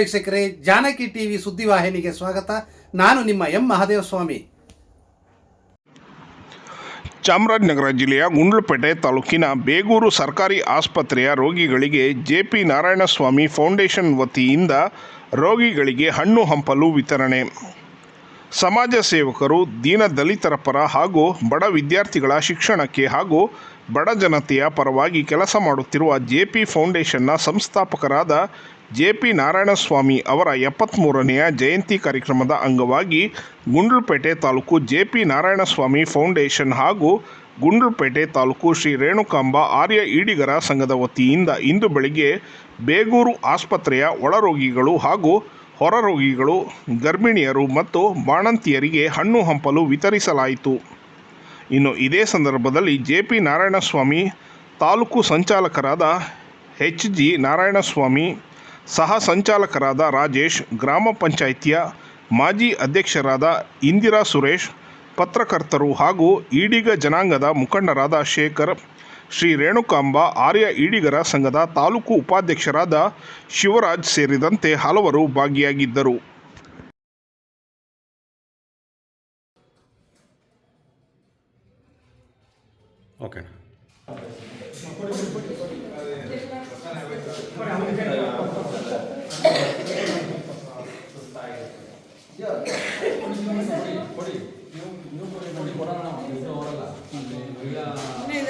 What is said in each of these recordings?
ವೀಕ್ಷಕರೇ, ಜಾನಕಿ ಟಿವಿ ಸುದ್ದಿವಾಹಿನಿಗೆ ಸ್ವಾಗತ. ನಾನು ನಿಮ್ಮ ಎಂ ಮಹಾದೇವ ಸ್ವಾಮಿ ಚಾಮರಾಜನಗರ ಜಿಲ್ಲೆಯ ಗುಂಡ್ಲುಪೇಟೆ ತಾಲೂಕಿನ ಬೇಗೂರು ಸರ್ಕಾರಿ ಆಸ್ಪತ್ರೆಯ ರೋಗಿಗಳಿಗೆ ಜೆಪಿ ನಾರಾಯಣಸ್ವಾಮಿ ಫೌಂಡೇಶನ್ ವತಿಯಿಂದ ರೋಗಿಗಳಿಗೆ ಹಣ್ಣು ಹಂಪಲು ವಿತರಣೆ. ಸಮಾಜ ಸೇವಕರು, ದೀನ ದಲಿತರ ಪರ ಹಾಗೂ ಬಡ ವಿದ್ಯಾರ್ಥಿಗಳ ಶಿಕ್ಷಣಕ್ಕೆ ಹಾಗೂ ಬಡ ಜನತೆಯ ಪರವಾಗಿ ಕೆಲಸ ಮಾಡುತ್ತಿರುವ ಜೆ ಪಿ ಫೌಂಡೇಶನ್ನ ಸಂಸ್ಥಾಪಕರಾದ ಜೆ ಪಿ ನಾರಾಯಣಸ್ವಾಮಿ ಅವರ ಎಪ್ಪತ್ತ್ಮೂರನೆಯ ಜಯಂತಿ ಕಾರ್ಯಕ್ರಮದ ಅಂಗವಾಗಿ Gundlupet taluk J P Narayanaswamy foundation ಹಾಗೂ ಗುಂಡ್ಲುಪೇಟೆ ತಾಲೂಕು ಶ್ರೀ ರೇಣುಕಾಂಬ ಆರ್ಯ ಈಡಿಗರ ಸಂಘದ ವತಿಯಿಂದ ಇಂದು ಬೆಳಿಗ್ಗೆ ಬೇಗೂರು ಆಸ್ಪತ್ರೆಯ ಒಳರೋಗಿಗಳು ಹಾಗೂ ಹೊರ ರೋಗಿಗಳು ಗರ್ಭಿಣಿಯರು ಮತ್ತು ಬಾಣಂತಿಯರಿಗೆ ಹಣ್ಣು ಹಂಪಲು ವಿತರಿಸಲಾಯಿತು. ಇನ್ನು ಇದೇ ಸಂದರ್ಭದಲ್ಲಿ ಜೆ ಪಿ ನಾರಾಯಣಸ್ವಾಮಿ ತಾಲೂಕು ಸಂಚಾಲಕರಾದ ಎಚ್ ಜಿ ನಾರಾಯಣಸ್ವಾಮಿ, ಸಹ ಸಂಚಾಲಕರಾದ ರಾಜೇಶ್, ಗ್ರಾಮ ಪಂಚಾಯಿತಿಯ ಮಾಜಿ ಅಧ್ಯಕ್ಷರಾದ ಇಂದಿರಾ ಸುರೇಶ್, ಪತ್ರಕರ್ತರು ಹಾಗೂ ಈಡಿಗ ಜನಾಂಗದ ಮುಖಂಡರಾದ ಶೇಖರ್ ಶ್ರೀ ರೇಣುಕಾಂಬ ಆರ್ಯ ಈಡಿಗರ ಸಂಘದ ತಾಲೂಕು ಉಪಾಧ್ಯಕ್ಷರಾದ ಶಿವರಾಜ್ ಸೇರಿದಂತೆ ಹಲವರು ಭಾಗಿಯಾಗಿದ್ದರು. ಓಕೆ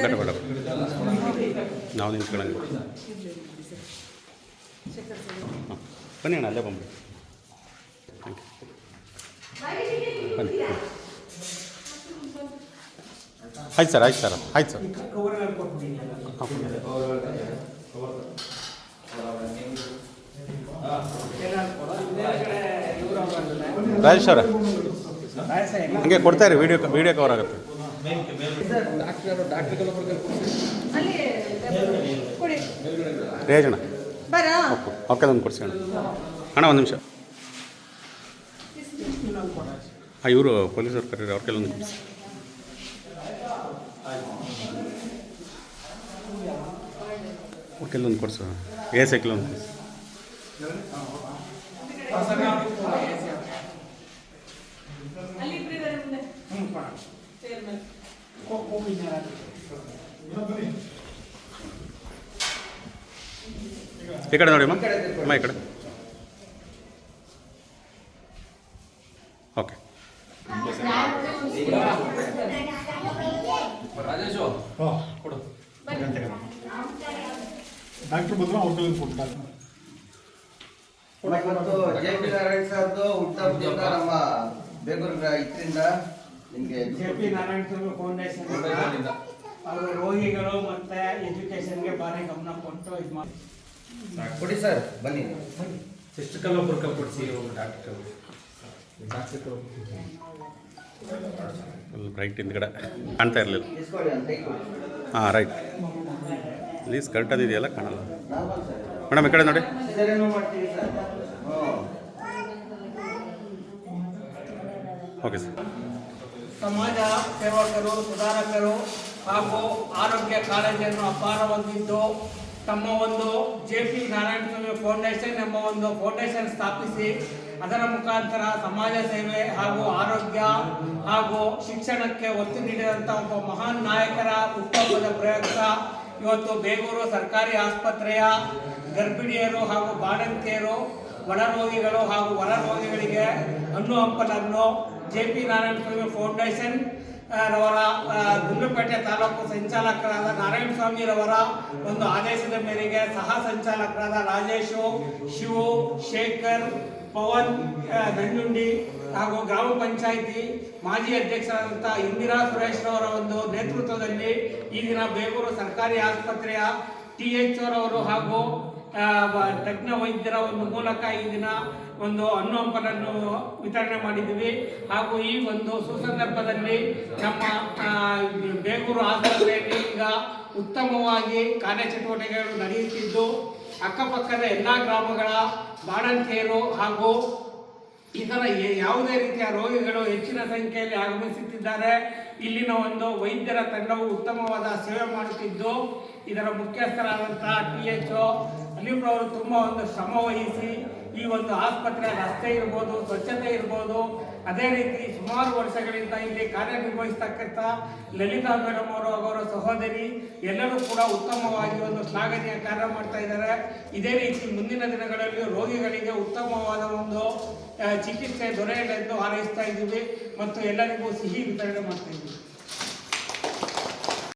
ಗಟ್ಟ ನಾವು ನಿಂತ್ಕೊಳ್ಳಂಗೆ ಬನ್ನಿ ಅಣ್ಣ ಅಲ್ಲೇ ಬಂದ್ಬಿಡಿ ಬನ್ನಿ ಆಯ್ತು ಸರ್ ಆಯ್ತು ಸರ್ ಆಯ್ತು ಸರ್ ರಾಜೇಶ್ ಅವರ ಹಂಗೆ ಕೊಡ್ತಾ ಇರಿ ವಿಡಿಯೋ ವಿಡಿಯೋ ಕವರ್ ಆಗುತ್ತೆ ಅಲ್ಲಿ ಕೊಡಿ ರೇಜಣ್ಣ ಬರ ಓಕೆ ಓಕೆ ಒಂದು ಕೊಡಿಸಿ ಅಣ್ಣ ಅಣ್ಣ ಒಂದು ನಿಮಿಷ ಹಾಂ ಇವರು ಪೊಲೀಸರು ಕರೀರಿ ಅವ್ರ ಕೆಲವೊಂದು ಕೊಡಿಸಿ ಅವ್ರ ಕೆಲವೊಂದು ಕೊಡಿಸು ಎ ಸೈಕಲ್ ಒಂದು ಕೊಡಿಸಿ ಅಲ್ಲಿ ಈ ಕಡೆ ನೋಡಿ ಅಮ್ಮ ಅಮ್ಮ ಈ ಕಡೆ. ಓಕೆ ಡಾಕ್ಟರ್ ಬಂದ್ರೆ ಅವ್ರ ಕೈಲಿ ಕೊಡ್ತಾರೆ ಇವತ್ತು ಜೆ ಪಿ ನಾರಾಯಣ್ ಸರ್ದು ನಮ್ಮ ಇದರಿಂದ ನಿಮಗೆ J P Narayana Swamy foundation ಅವರು ರೋಗಿಗಳು ಮತ್ತೆ ಎಜುಕೇಶನ್ಗೆ ಭಾರಿ ಗಮನ ಕೊಟ್ಟು ಇದು ಮಾಡಿ. ಕೊಡಿ ಸರ್ ಬನ್ನಿ. ಫುಲ್ ರೈಟ್ ಹಿಂದ್ಗಡೆ. ಕಾಣ್ತಾ ಇರಲಿಲ್ಲ. ಹಾಂ ರೈಟ್ ಪ್ಲೀಸ್ ಕರೆಕ್ಟ್ ಅದಿದೆಯಲ್ಲ ಕಾಣಲ್ಲ. ಮೇಡಮ್ ಈ ಕಡೆ ನೋಡಿ. Okay sir. ಸಮಾಜ ಸೇವಕರು ಸುಧಾರಕರು ಹಾಗೂ ಆರೋಗ್ಯ ಕಾಳಜಿಯನ್ನು ಅಪಾರ ಹೊಂದಿದ್ದು ತಮ್ಮ ಒಂದು J P Narayana Swamy foundation ಎಂಬ ಒಂದು ಫೌಂಡೇಶನ್ ಸ್ಥಾಪಿಸಿ ಅದರ ಮುಖಾಂತರ ಸಮಾಜ ಸೇವೆ ಹಾಗೂ ಆರೋಗ್ಯ ಹಾಗೂ ಶಿಕ್ಷಣಕ್ಕೆ ಒತ್ತು ನೀಡಿದಂಥ ಒಬ್ಬ ಮಹಾನ್ ನಾಯಕರ ಹುಟ್ಟುಹಬ್ಬದ ಪ್ರಯುಕ್ತ ಇವತ್ತು ಬೇಗೂರು ಸರ್ಕಾರಿ ಆಸ್ಪತ್ರೆಯ ಗರ್ಭಿಣಿಯರು ಹಾಗೂ ಬಾಣಂತಿಯರು, ಒಳರೋಗಿಗಳು ಹಾಗೂ ಹೊರ ರೋಗಿಗಳಿಗೆ ಹಣ್ಣು ಹಂಪಲನ್ನು J P Narayana Swamy foundation ರವರ ಗುಂಡ್ಲುಪೇಟೆ ತಾಲೂಕು ಸಂಚಾಲಕರಾದ ನಾರಾಯಣ ಸ್ವಾಮಿ ರವರ ಒಂದು ಆದೇಶದ ಮೇರೆಗೆ ಸಹ ಸಂಚಾಲಕರಾದ ರಾಜೇಶು, ಶಿವು, ಶೇಖರ್, ಪವನ್ ನಂಜುಂಡಿ ಹಾಗೂ ಗ್ರಾಮ ಪಂಚಾಯಿತಿ ಮಾಜಿ ಅಧ್ಯಕ್ಷರಾದಂಥ ಇಂದಿರಾ ಸುರೇಶ್ ರವರ ಒಂದು ನೇತೃತ್ವದಲ್ಲಿ ಈ ದಿನ ಬೇಗೂರು ಸರ್ಕಾರಿ ಆಸ್ಪತ್ರೆಯ ಟಿ ಎಚ್ ರವರು ಹಾಗೂ ತಜ್ಞ ವೈದ್ಯರ ಒಂದು ಮೂಲಕ ಈ ದಿನ ಒಂದು ಹಣ್ಣು ಹಂಪಲನ್ನು ವಿತರಣೆ ಮಾಡಿದ್ದೀವಿ. ಹಾಗೂ ಈ ಒಂದು ಸುಸಂದರ್ಭದಲ್ಲಿ ನಮ್ಮ ಬೇಗೂರು ಆಸ್ಪತ್ರೆಯಲ್ಲಿ ಈಗ ಉತ್ತಮವಾಗಿ ಕಾರ್ಯಚಟುವಟಿಕೆಗಳು ನಡೆಯುತ್ತಿದ್ದು, ಅಕ್ಕಪಕ್ಕದ ಎಲ್ಲ ಗ್ರಾಮಗಳ ಬಾಣಂತಿಯರು ಹಾಗೂ ಇತರ ಯ- ಯಾವುದೇ ರೀತಿಯ ರೋಗಿಗಳು ಹೆಚ್ಚಿನ ಸಂಖ್ಯೆಯಲ್ಲಿ ಆಗಮಿಸುತ್ತಿದ್ದಾರೆ. ಇಲ್ಲಿನ ಒಂದು ವೈದ್ಯರ ತಂಡವು ಉತ್ತಮವಾದ ಸೇವೆ ಮಾಡುತ್ತಿದ್ದು, ಇದರ ಮುಖ್ಯಸ್ಥರಾದಂತಹ ಟಿ ಎಚ್ ಅಲಿಬ್ರವರು ತುಂಬ ಒಂದು ಶ್ರಮ ವಹಿಸಿ ಈ ಒಂದು ಆಸ್ಪತ್ರೆ, ರಸ್ತೆ ಇರ್ಬೋದು, ಸ್ವಚ್ಛತೆ ಇರ್ಬೋದು, ಅದೇ ರೀತಿ ಸುಮಾರು ವರ್ಷಗಳಿಂದ ಇಲ್ಲಿ ಕಾರ್ಯನಿರ್ವಹಿಸ್ತಕ್ಕಂಥ ಲಲಿತಾ ಮೇಡಮ್ ಅವರು ಅವರ ಸಹೋದರಿ, ಎಲ್ಲರೂ ಕೂಡ ಉತ್ತಮವಾಗಿ ಒಂದು ಶ್ಲಾಘನೀಯ ಕಾರ್ಯ ಮಾಡ್ತಾ ಇದ್ದಾರೆ. ಇದೇ ರೀತಿ ಮುಂದಿನ ದಿನಗಳಲ್ಲಿ ರೋಗಿಗಳಿಗೆ ಉತ್ತಮವಾದ ಒಂದು ಚಿಕಿತ್ಸೆ ದೊರೆಯಲೆಂದು ಹಾರೈಸ್ತಾ ಇದ್ದೀವಿ ಮತ್ತು ಎಲ್ಲರಿಗೂ ಸಿಹಿ ವಿತರಣೆ ಮಾಡ್ತಾ ಇದ್ದೀವಿ.